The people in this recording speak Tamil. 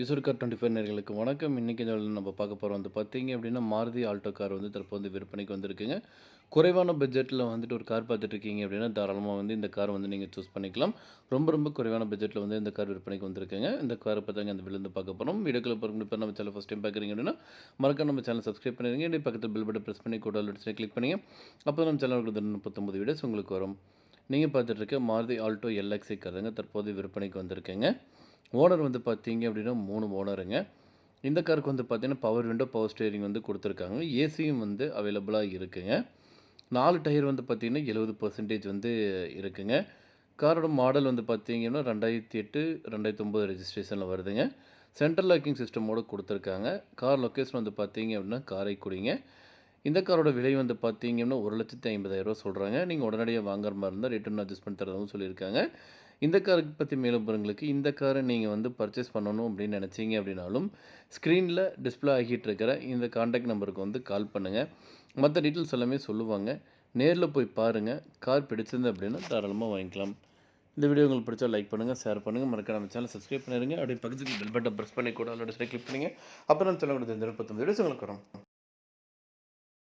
யூசர்கார் டுவெண்ட்டி ஃபைவ் நேர்களுக்கு வணக்கம். இன்றைக்கி இந்த நம்ம பார்க்க போகிறோம் வந்து பார்த்தீங்க அப்படின்னா மாருதி ஆல்டோ கார் வந்து தற்போது விற்பனைக்கு வந்திருக்குங்க. குறைவான பட்ஜெட்டில் வந்துட்டு ஒரு கார் பார்த்துட்ருக்கீங்க அப்படின்னா தாராளமாக வந்து இந்த கார் வந்து நீங்கள் சூஸ் பண்ணிக்கலாம். ரொம்ப ரொம்ப குறைவான பட்ஜெட்டில் வந்து இந்த கார் விற்பனைக்கு வந்திருக்குங்க. இந்த காரை பார்த்தாங்க அந்த விழுந்து பார்க்க போகிறோம் வீடியோக்களை போகிறோம் இப்போ நம்ம சேனல் ஃபஸ்ட் டைம் பார்க்குறீங்க அப்படின்னா மறக்காம நம்ம சேனல் சப்ஸ்கிரைப் பண்ணிடுங்க. இப்படி பக்கத்தில் பில் பட்டன் ப்ரெஸ் பண்ணி கூட அலுவலி கிளிக் பண்ணுங்க. அப்போ நம்ம சேனல் முப்பத்தொம்பது வீடியோஸ் உங்களுக்கு வரும். நீங்கள் பார்த்துட்ருக்க மாருதி ஆல்டோ எல்எக்ஸி கார் தாங்க தற்போது விற்பனைக்கு வந்திருக்கேங்க. ஓனர் வந்து பார்த்தீங்க அப்படின்னா மூணு ஓனருங்க. இந்த காருக்கு வந்து பார்த்தீங்கன்னா பவர் விண்டோ பவர் ஸ்டேரிங் வந்து கொடுத்துருக்காங்க. ஏசியும் வந்து அவைலபிளாக இருக்குங்க. நாலு டயர் வந்து பார்த்தீங்கன்னா எழுபது பர்சன்டேஜ் வந்து இருக்குங்க. காரோட மாடல் வந்து பார்த்தீங்கன்னா ரெண்டாயிரத்தி எட்டு ரெண்டாயிரத்தி ஒம்பது ரெஜிஸ்ட்ரேஷனில் வருதுங்க. சென்ட்ரல் லாக்கிங் சிஸ்டமோடு கொடுத்துருக்காங்க. கார் லொக்கேஷன் வந்து பார்த்தீங்க அப்படின்னா காரைக்குடிங்க. இந்த காரோட விலை வந்து பார்த்தீங்கன்னா ஒரு லட்சத்தி ஐம்பதாயிரரூவா சொல்கிறாங்க நீங்கள் உடனடியாக வாங்குற மாதிரி இருந்தால் ரிட்டர்ன் அட்ஜஸ்ட் பண்ணி தரதாகவும் சொல்லியிருக்காங்க. இந்த காருக்கு பற்றி மேலும் இந்த காரை நீங்கள் வந்து பர்ச்சேஸ் பண்ணணும் அப்படின்னு நினச்சிங்க அப்படின்னாலும் ஸ்க்ரீனில் டிஸ்பிளே ஆகிட்டு இருக்கிற இந்த காண்டாக்ட் நம்பருக்கு வந்து கால் பண்ணுங்கள் மற்ற டீட்டெயில்ஸ் எல்லாமே சொல்லுவாங்க. நேரில் போய் பாருங்கள் கார் பிடிச்சிருந்து அப்படின்னா தாராளமாக வாங்கிக்கலாம். இந்த வீடியோ உங்களுக்கு பிடிச்சா லைக் பண்ணுங்கள் ஷேர் பண்ணுங்கள் மறக்காம நம்ம சேனல் சப்ஸ்கிரைப் பண்ணிடுங்க அப்படியே பக்கத்துக்கு பெல் பட்டன் ப்ரெஸ் பண்ணி கூட ஆல்ரெடி கிளிக் பண்ணுங்கள் அப்புறம் நம்ம சேனல் கொடுத்த இந்த முப்பத்தொம்பது வீடியோஸ் உங்களுக்கு வரும்.